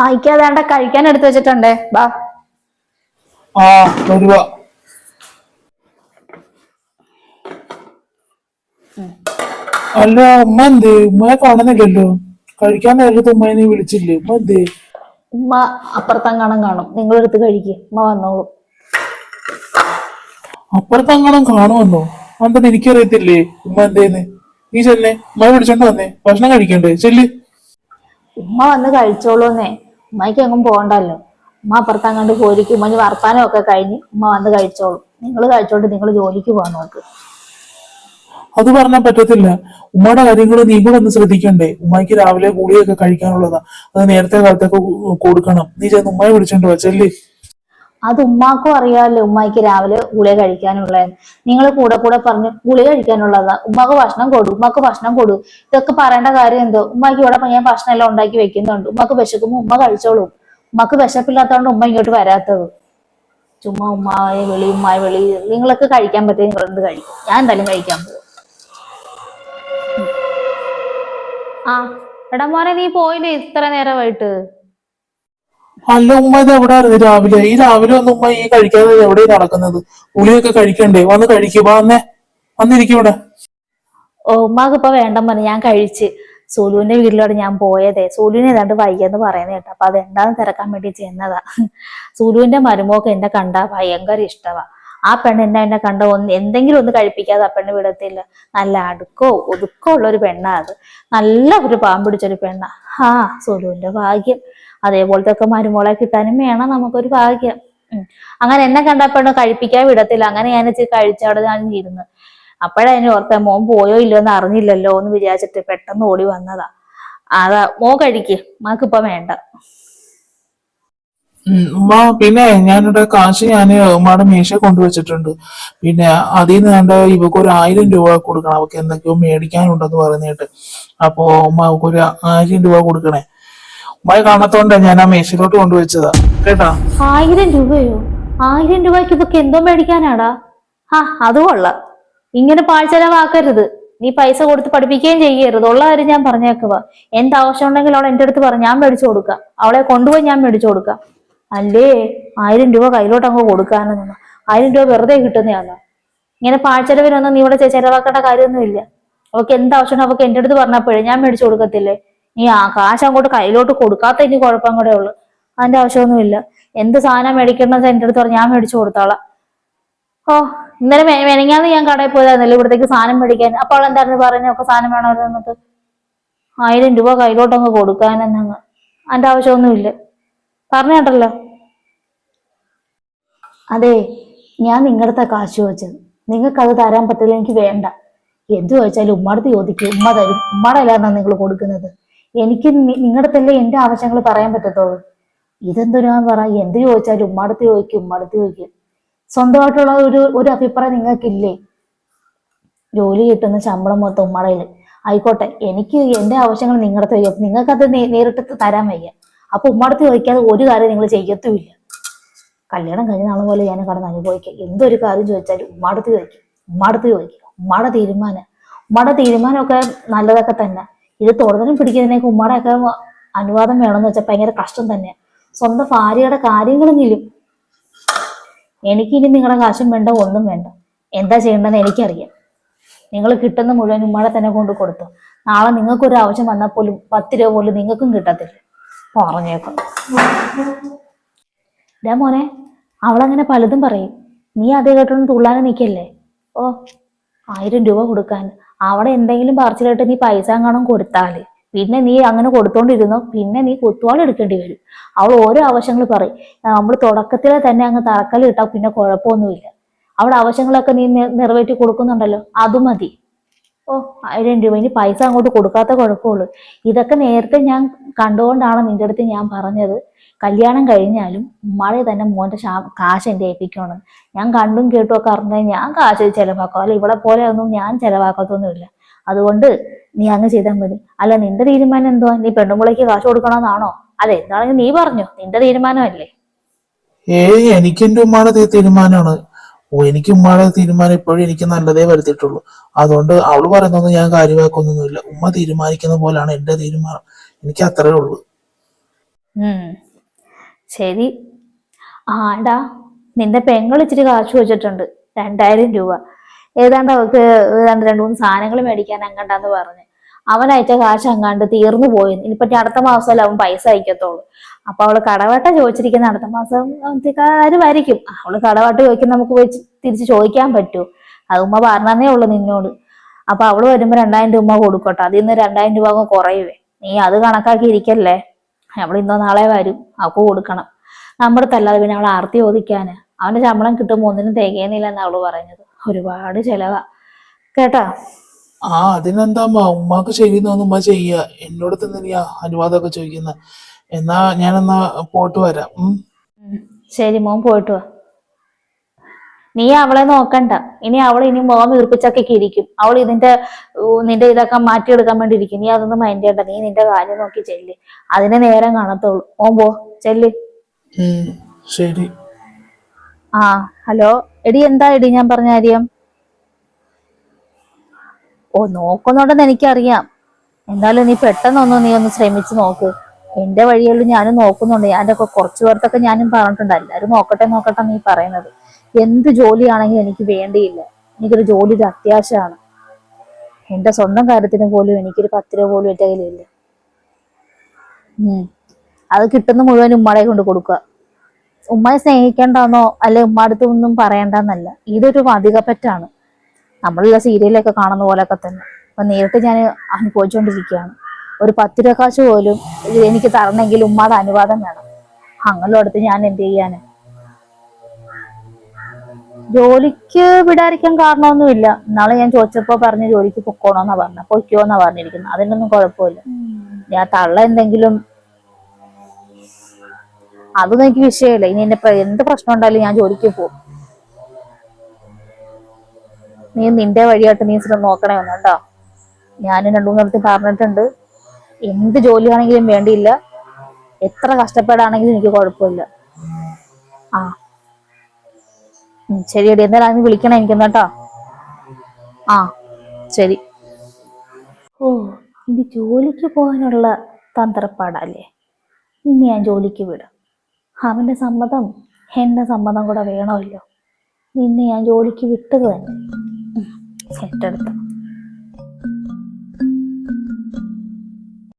ആ അതാണ്ട കഴിക്കാൻ എടുത്തു വെച്ചിട്ടുണ്ട്. ബാ. ആ വരുക അല്ല ഉമ്മ എന്തേ? ഉമ്മയെ കാണുന്നില്ലല്ലോ. കഴിക്കാൻ നേരത്ത് ഉമ്മയെ നീ വിളിച്ചില്ലേ? ഉമ്മ എന്തേ? ഉമ്മ അപ്പുറത്തെങ്ങാണം കാണും. നിങ്ങളെടുത്ത് കഴിക്കുക ഉമ്മ വന്നോളൂ. അപ്പുറത്തങ്ങനെ കാണുമെന്നോ? അതെന്താ എനിക്കറിയത്തില്ലേ? ഉമ്മ എന്തേന്ന്? നീ ചെല്ലേ. ഉമ്മയെ വിളിച്ചോണ്ട് വന്നേ. ഭക്ഷണം കഴിക്കണ്ടേ? ചെല്ല്. ഉമ്മ വന്ന് കഴിച്ചോളൂന്നേ. ഉമ്മയ്ക്ക് എങ്ങും പോകണ്ടല്ലോ. ഉമ്മ അപ്പുറത്ത് അങ്ങോട്ട് ജോലിക്ക് ഉമ്മ വർത്താനം ഒക്കെ കഴിഞ്ഞ് ഉമ്മ വന്ന് കഴിച്ചോളൂ. നിങ്ങൾ കഴിച്ചോണ്ട് നിങ്ങൾ ജോലിക്ക് പോകാൻ നോക്ക്. അത് പറഞ്ഞാൽ പറ്റത്തില്ല. ഉമ്മയുടെ കാര്യങ്ങൾ നീ കൂടെ ഒന്ന് ശ്രദ്ധിക്കണ്ടേ? ഉമ്മയ്ക്ക് രാവിലെ കൂടിയൊക്കെ കഴിക്കാനുള്ളതാ. അത് നേരത്തെ കാലത്തൊക്കെ കൊടുക്കണം. നീ ചെന്ന് ഉമ്മയെ വിളിച്ചോണ്ട് വാ ചെല്ല്. അത് ഉമ്മാക്കും അറിയാമല്ലോ ഉമ്മായിക്ക് രാവിലെ ഗുളിക കഴിക്കാനുള്ളത് നിങ്ങൾ കൂടെ കൂടെ പറഞ്ഞു ഗുളിക കഴിക്കാനുള്ളതാ. ഉമ്മാക്ക് ഭക്ഷണം കൊടു ഉമ്മാക്ക് ഭക്ഷണം കൊടു. ഇതൊക്കെ പറയേണ്ട കാര്യം എന്തോ? ഉമ്മാക്ക് ഇവിടെ ഞാൻ ഭക്ഷണം എല്ലാം ഉണ്ടാക്കി വെക്കുന്നുണ്ട്. ഉമ്മാക്ക് വിശക്കുമ്പോ ഉമ്മ കഴിച്ചോളൂ. ഉമ്മാക്ക് വിശപ്പില്ലാത്തതുകൊണ്ട് ഉമ്മ ഇങ്ങോട്ട് വരാത്തത്. ചുമ്മാ ഉമ്മായ വെളി ഉമ്മായ വെളി. നിങ്ങളൊക്കെ കഴിക്കാൻ പറ്റിയ നിങ്ങൾ എന്ത് കഴിക്കും? ഞാൻ എന്തായാലും കഴിക്കാൻ പോകും. ആ എടാ മോനെ നീ പോയില്ലേ ഇത്ര നേരമായിട്ട്? അല്ല ഉമ്മ ഇത് എവിടായിരുന്നു രാവിലെ. ഈ രാവിലെ ഒന്നും ഉമ്മ ഈ കഴിക്കാതെ എവിടെ നടക്കുന്നത്? ഉളിയൊക്കെ കഴിക്കണ്ടേ? വന്ന് കഴിക്കുക വന്നേ. വന്നിരിക്കും ഇവിടെ. ഓ ഉമ്മാക്ക് ഇപ്പൊ വേണ്ട പറഞ്ഞു. ഞാൻ കഴിച്ച്. സൂലുവിന്റെ വീട്ടിലോട്ട് ഞാൻ പോയതേ. സോലുവിനെ ഏതാണ്ട് വയ്യെന്ന് പറയുന്നത് കേട്ടോ. അപ്പൊ അത് എന്താന്ന് തിരക്കാൻ വേണ്ടി ചെന്നതാ. സൂലുവിന്റെ മരുമോക്ക് എന്നെ കണ്ട ഭയങ്കര ഇഷ്ടവാ. ആ പെണ്ണ് എന്നെ എന്നെ കണ്ട? ഒന്ന് എന്തെങ്കിലും ഒന്ന് കഴിപ്പിക്കാതെ ആ പെണ്ണ് വിടത്തില്ല. നല്ല അടുക്കോ ഒതുക്കോ ഉള്ള ഒരു പെണ്ണാ അത്. നല്ല ഒരു പാമ്പിടിച്ചൊരു പെണ്ണാ. ആ സൂലുവിന്റെ ഭാഗ്യം. അതേപോലത്തെ ഒക്കെ മരുമോളെ കിട്ടാനും വേണം നമുക്കൊരു ഭാഗ്യം. അങ്ങനെ എന്നെ കണ്ടപ്പോഴും കഴിപ്പിക്കാൻ വിടത്തില്ല. അങ്ങനെ ഞാൻ ഇച്ചിരി കഴിച്ചവിടെ ഞാൻ ഇരുന്ന്. അപ്പോഴതിന് ഓർത്ത മോൻ പോയോ ഇല്ലയോ എന്ന് അറിഞ്ഞില്ലല്ലോ എന്ന് വിചാരിച്ചിട്ട് പെട്ടെന്ന് ഓടി വന്നതാ. അതാ മോ കഴിക്ക്. മാക്കിപ്പോ വേണ്ട. പിന്നെ ഞാനിവിടെ കാശ് ഞാൻ ഉമ്മയുടെ മേശ കൊണ്ടുവച്ചിട്ടുണ്ട്. പിന്നെ അതിൽ നിന്ന് കണ്ട ഇവക്ക് ഒരു ആയിരം രൂപ കൊടുക്കണം. അവക്ക് എന്തൊക്കെയോ മേടിക്കാനുണ്ടെന്ന് പറഞ്ഞിട്ട് അപ്പോ ഉമ്മ അവക്ക് ഒരു ആയിരം രൂപ കൊടുക്കണേ. ഉമ്മയെ കാണത്തോണ്ടാ ഞാൻ ആ മേശയിലോട്ട് കൊണ്ടുവച്ചതാ. കേട്ടാ? ആയിരം രൂപയോ? ആയിരം രൂപയ്ക്ക് ഇതൊക്കെ എന്തോ മേടിക്കാനാടാ? ആ അത് കൊള്ളാം. ഇങ്ങനെ പാഴ്ചെലവാക്കരുത് നീ പൈസ കൊടുത്ത് പഠിപ്പിക്കുകയും ചെയ്യരുത്. ഉള്ള കാര്യം ഞാൻ പറഞ്ഞേക്കുക എന്താവശ്യം ഉണ്ടെങ്കിൽ അവൾ എന്റെ അടുത്ത് പറഞ്ഞു ഞാൻ മേടിച്ചു കൊടുക്കാം. അവളെ കൊണ്ടുപോയി ഞാൻ മേടിച്ചു കൊടുക്കാം. അല്ലേ? ആയിരം രൂപ കയ്യിലോട്ട് അങ്ങ് കൊടുക്കാനെന്ന് ആയിരം രൂപ വെറുതെ കിട്ടുന്നതാണ് ഇങ്ങനെ പാഴ്ചെലവിനൊന്നും നീ ഇവിടെ ചെലവാക്കേണ്ട കാര്യമൊന്നുമില്ല. അവൾക്ക് എന്താവശ്യം അവക്ക് എന്റെ അടുത്ത് പറഞ്ഞപ്പോഴേ ഞാൻ മേടിച്ചു കൊടുക്കത്തില്ലേ? നീ ആ കാശ് അങ്ങോട്ട് കയ്യിലോട്ട് കൊടുക്കാത്ത ഇനി കുഴപ്പം കൂടെ ഉള്ളു. അതിന്റെ ആവശ്യമൊന്നുമില്ല. എന്ത് സാധനം മേടിക്കണമെന്ന് എന്റെ അടുത്ത് പറഞ്ഞു ഞാൻ മേടിച്ചു കൊടുത്തോളാം. ഓ ഇന്നലെ മെനങ്ങാന്ന് ഞാൻ കടയിൽ പോയതായിരുന്നല്ലോ ഇവിടത്തേക്ക് സാധനം മേടിക്കാൻ. അപ്പോൾ എന്തായിരുന്നു പറഞ്ഞ ഒക്കെ സാധനം വേണമല്ലോ എന്നിട്ട് ആയിരം രൂപ കയ്യിലോട്ട് അങ്ങ് കൊടുക്കാനെന്നങ്ങ്. അതിന്റെ ആവശ്യമൊന്നുമില്ല. പറഞ്ഞേട്ടല്ലോ അതെ ഞാൻ നിങ്ങളുടെ കാശ് ചോദിച്ചത്. നിങ്ങൾക്ക് അത് തരാൻ പറ്റില്ല എനിക്ക് വേണ്ട. എന്ത് ചോദിച്ചാലും ഉമ്മടുത്ത് ചോദിക്കും. ഉമ്മ തരും. ഉമ്മയുടെ അല്ലാന്നാ നിങ്ങൾ കൊടുക്കുന്നത്. എനിക്ക് നിങ്ങളുടെ തന്നെ എന്റെ ആവശ്യങ്ങൾ പറയാൻ പറ്റത്തുള്ളൂ. ഇതെന്തിനാ പറ എന്ത് ചോദിച്ചാലും ഉമ്മടുത്ത് ചോദിക്കും ഉമ്മടുത്ത് ചോദിക്കും. സ്വന്തമായിട്ടുള്ള ഒരു ഒരു അഭിപ്രായം നിങ്ങൾക്കില്ലേ? ജോലി കിട്ടുന്ന ശമ്പളം മൊത്തം ഉമ്മടയിൽ ആയിക്കോട്ടെ എനിക്ക് എന്റെ ആവശ്യങ്ങൾ നിങ്ങളുടെ ചോദിക്കും അത് നേരിട്ട് തരാൻ വയ്യ. അപ്പൊ ഉമ്മടത്ത് ചോദിക്കാതെ ഒരു കാര്യം നിങ്ങൾ ചെയ്യത്തുമില്ല. കല്യാണം കഴിഞ്ഞ നാളെ പോലെ ഞാൻ കടന്ന് അനുഭവിക്കുക എന്തൊരു കാര്യം ചോദിച്ചാലും ഉമ്മാടത്ത് ചോദിക്കും. ഉമ്മാടത്ത് ചോദിക്കും. ഉമ്മാടെ തീരുമാനം. ഉമ്മാടെ തീരുമാനമൊക്കെ നല്ലതൊക്കെ തന്നെ. ഇത് തുടർന്നും പിടിക്കുന്നതിനൊക്കെ കുമ്മാടൊക്കെ അനുവാദം വേണമെന്ന് വെച്ചാൽ ഭയങ്കര കഷ്ടം തന്നെ. സ്വന്തം ഭാര്യയുടെ കാര്യങ്ങളെങ്കിലും എനിക്കിനി നിങ്ങളുടെ കാശും വേണ്ട ഒന്നും വേണ്ട. എന്താ ചെയ്യേണ്ടതെന്ന് എനിക്കറിയാം. നിങ്ങൾ കിട്ടുന്ന മുഴുവൻ ഉമ്മാടെ തന്നെ കൊണ്ട് കൊടുത്തു. നാളെ നിങ്ങൾക്കൊരു ആവശ്യം വന്നാൽ പോലും പത്ത് രൂപ പോലും നിങ്ങൾക്കും കിട്ടത്തില്ല. പറഞ്ഞേക്കും. ഇതാ മോനെ അവളങ്ങനെ പലതും പറയും. നീ അതേ കേട്ടോണ്ട് തുള്ളാനും നിൽക്കല്ലേ? ഓ ആയിരം രൂപ കൊടുക്കാൻ. അവിടെ എന്തെങ്കിലും പറിച്ചിലിട്ട് നീ പൈസ എങ്ങാനും കൊടുത്താൽ പിന്നെ നീ അങ്ങനെ കൊടുത്തോണ്ടിരുന്നോ? പിന്നെ നീ കൊത്തുവാളി എടുക്കേണ്ടി വരും. അവൾ ഓരോ ആവശ്യങ്ങൾ പറയും. നമ്മൾ തുടക്കത്തിലെ തന്നെ അങ്ങ് തറക്കൽ ഇട്ടാൽ പിന്നെ കുഴപ്പമൊന്നുമില്ല. അവിടെ ആവശ്യങ്ങളൊക്കെ നി- നിറവേറ്റി കൊടുക്കുന്നുണ്ടല്ലോ അത് മതി. ഓ ആയിരം രൂപ. ഇനി പൈസ അങ്ങോട്ട് കൊടുക്കാത്ത കുഴപ്പമുള്ളൂ. ഇതൊക്കെ നേരത്തെ ഞാൻ കണ്ടുകൊണ്ടാണ് നിന്റെ അടുത്ത് ഞാൻ പറഞ്ഞത്. കല്യാണം കഴിഞ്ഞാലും ഉമ്മാടെ തന്നെ മോന്റെ ശാ കാശ് എന്റെ ഏൽപ്പിക്കണം ഞാൻ കണ്ടും കേട്ടും ഒക്കെ അറിഞ്ഞാൽ ഞാൻ കാശ് ചെലവാക്കും. അല്ല ഇവിടെ പോലെ ഒന്നും ഞാൻ ചെലവാക്കത്തൊന്നുമില്ല. അതുകൊണ്ട് നീ അങ്ങ് ചെയ്താൽ മതി. അല്ല നിന്റെ തീരുമാനം എന്തോ നീ പെണ്ണുമ്പളേക്ക് കാശ് കൊടുക്കണമെന്നാണോ അതെ എന്താണെങ്കിൽ നീ പറഞ്ഞു. നിന്റെ തീരുമാനമല്ലേ? ഏയ് എനിക്ക് എന്റെ ഉമ്മയുടെ തീരുമാനമാണ്. ഓ എനിക്ക് ഉമ്മയുടെ തീരുമാനം ഇപ്പോഴും എനിക്ക് നല്ലതേ വരുത്തിയിട്ടുള്ളൂ. അതുകൊണ്ട് അവൾ പറയുന്നൊന്നും ഞാൻ കാര്യമാക്കൊന്നുമില്ല ഉമ്മ തീരുമാനിക്കുന്ന പോലാണ് എന്റെ തീരുമാനം. എനിക്ക് അത്രേ ഉള്ളൂ. ശരി. ആടാ നിന്റെ പെങ്ങൾ ഇച്ചിരി കാശ് വെച്ചിട്ടുണ്ട്. രണ്ടായിരം രൂപ. ഏതാണ്ട് അവൾക്ക് ഏതാണ്ട് രണ്ടു മൂന്ന് സാധനങ്ങൾ മേടിക്കാൻ അങ്ങണ്ടാന്ന് പറഞ്ഞ്. അവൻ അയച്ച കാശ് അങ്ങാണ്ട് തീർന്നു പോയി ഇനിയിപ്പോ ഇനി അടുത്ത മാസമല്ല അവൻ പൈസ അയക്കത്തുള്ളൂ. അപ്പൊ അവൾ കടവട്ട ചോദിച്ചിരിക്കുന്ന അടുത്ത മാസം വരിക്കും അവൾ കടവട്ട ചോദിക്കുന്ന നമുക്ക് പോയി തിരിച്ച് ചോദിക്കാൻ പറ്റൂ. അത് ഉമ്മ പറഞ്ഞതേ ഉള്ളൂ നിന്നോട്. അപ്പൊ അവൾ വരുമ്പോ രണ്ടായിരം രൂപ കൊടുക്കട്ടെ. അതിൽ നിന്ന് രണ്ടായിരം രൂപ കുറയുവേ. നീ അത് കണക്കാക്കി ഇരിക്കല്ലേ? അവൾ ഇന്നോ നാളെ വരും. അവൾക്ക് കൊടുക്കണം. നമ്മുടെ തല്ലാതെ പിന്നെ അവൾ ആർത്തി ചോദിക്കാന്? അവന്റെ ശമ്പളം കിട്ടുമ്പോൾ ഒന്നിനും തികയുന്നില്ല എന്ന് അവൾ പറഞ്ഞത് ഒരുപാട് ചെലവാ. കേട്ടാ? ആ അതിനെന്താ ഉമ്മാക്ക് ശരി ഉമ്മ ചെയ്യ. എന്നോട് തന്നെയാ അനുവാദമൊക്കെ ചോദിക്കുന്ന. എന്നാ ഞാനെന്നാ പോട്ട് വരാം. ശരി മോൻ പോയിട്ട് വാ. നീ അവളെ നോക്കണ്ട. ഇനി അവൾ ഇനി മുഖം വീർപ്പിച്ചൊക്കെ ഇരിക്കും. അവൾ ഇതിന്റെ നിന്റെ ഇതൊക്കെ മാറ്റിയെടുക്കാൻ വേണ്ടി ഇരിക്കും. നീ അതൊന്നും മൈൻഡ് ചെയ്യണ്ട. നീ നിന്റെ കാര്യം നോക്കി ചെല്ല്. അതിനെ നേരം കാണത്തുള്ളൂ. ഓം പോ ചെല്ല്. ശരി. ആ ഹലോ. എടി എന്താ എടി ഞാൻ പറഞ്ഞ കാര്യം? ഓ നോക്കുന്നുണ്ടെന്ന് എനിക്കറിയാം. എന്തായാലും നീ പെട്ടെന്നൊന്ന് നീ ഒന്ന് ശ്രമിച്ചു നോക്ക്. എന്റെ വഴികളിൽ ഞാനും നോക്കുന്നുണ്ട്. ഞാൻ കുറച്ചു പേർത്തൊക്കെ ഞാനും പറഞ്ഞിട്ടുണ്ട്. എല്ലാവരും നോക്കട്ടെ നോക്കട്ടെ നീ പറയുന്നത്. എന്ത് ജോലിയാണെങ്കിലും എനിക്ക് വേണ്ടിയില്ല. എനിക്കൊരു ജോലി ഒരു അത്യാവശ്യമാണ്. എന്റെ സ്വന്തം കാര്യത്തിന് പോലും എനിക്കൊരു പത്ത് രൂപ പോലും എന്റെ കയ്യിലില്ല. അത് കിട്ടുന്ന മുഴുവൻ ഉമ്മളെ കൊണ്ട് കൊടുക്കുക. ഉമ്മയെ സ്നേഹിക്കേണ്ടെന്നോ അല്ലെ ഉമ്മ അടുത്ത് ഒന്നും പറയണ്ടെന്നല്ല ഇതൊരു അധികപ്പറ്റാണ് നമ്മളുള്ള സീരിയലൊക്കെ കാണുന്ന പോലൊക്കെ തന്നെ. അപ്പൊ നേരിട്ട് ഞാൻ അനുഭവിച്ചുകൊണ്ടിരിക്കുകയാണ് ഒരു പത്ത് രൂപ കാശ് പോലും എനിക്ക് തരണമെങ്കിൽ ഉമ്മയുടെ അനുവാദം വേണം. അങ്ങനെ അടുത്ത് ഞാൻ എന്ത് ചെയ്യാന്? ജോലിക്ക് വിടാതിരിക്കാൻ കാരണമൊന്നുമില്ല. നാളെ ഞാൻ ചോദിച്ചപ്പോ പറഞ്ഞ് ജോലിക്ക് പൊക്കോണോന്നാ പറഞ്ഞ. പൊയ്ക്കോന്നാ പറഞ്ഞിരിക്കുന്നത് അതിനൊന്നും കുഴപ്പമില്ല. ഞാൻ തള്ള എന്തെങ്കിലും അതൊന്നും എനിക്ക് വിഷയമില്ല. ഇനി എന്റെ എന്ത് പ്രശ്നം ഉണ്ടായാലും ഞാൻ ജോലിക്ക് പോകും നീ നിന്റെ വഴിയായിട്ട് നീ ശ്രമം നോക്കണേ കേട്ടോ. ഞാൻ രണ്ടു മൂന്നിടത്ത് പറഞ്ഞിട്ടുണ്ട്. എന്ത് ജോലിയാണെങ്കിലും വേണ്ടിയില്ല. എത്ര കഷ്ടപ്പാടാണെങ്കിലും എനിക്ക് കുഴപ്പമില്ല. ആ ശരിയടി എന്തായാലും വിളിക്കണേ എനിക്കൊന്ന് കേട്ടോ. ആ ശരി. ഓ ഇനി ജോലിക്ക് പോകാനുള്ള തന്ത്രപ്പാടല്ലേ? ഇനി ഞാൻ ജോലിക്ക് വിടും. അവന്റെ സമ്മതം എന്റെ സമ്മതം കൂടെ വേണമല്ലോ. നിന്നെ ഞാൻ ജോലിക്ക് വിട്ടത് തന്നെ. ഉം, ഏറ്റെടുത്തു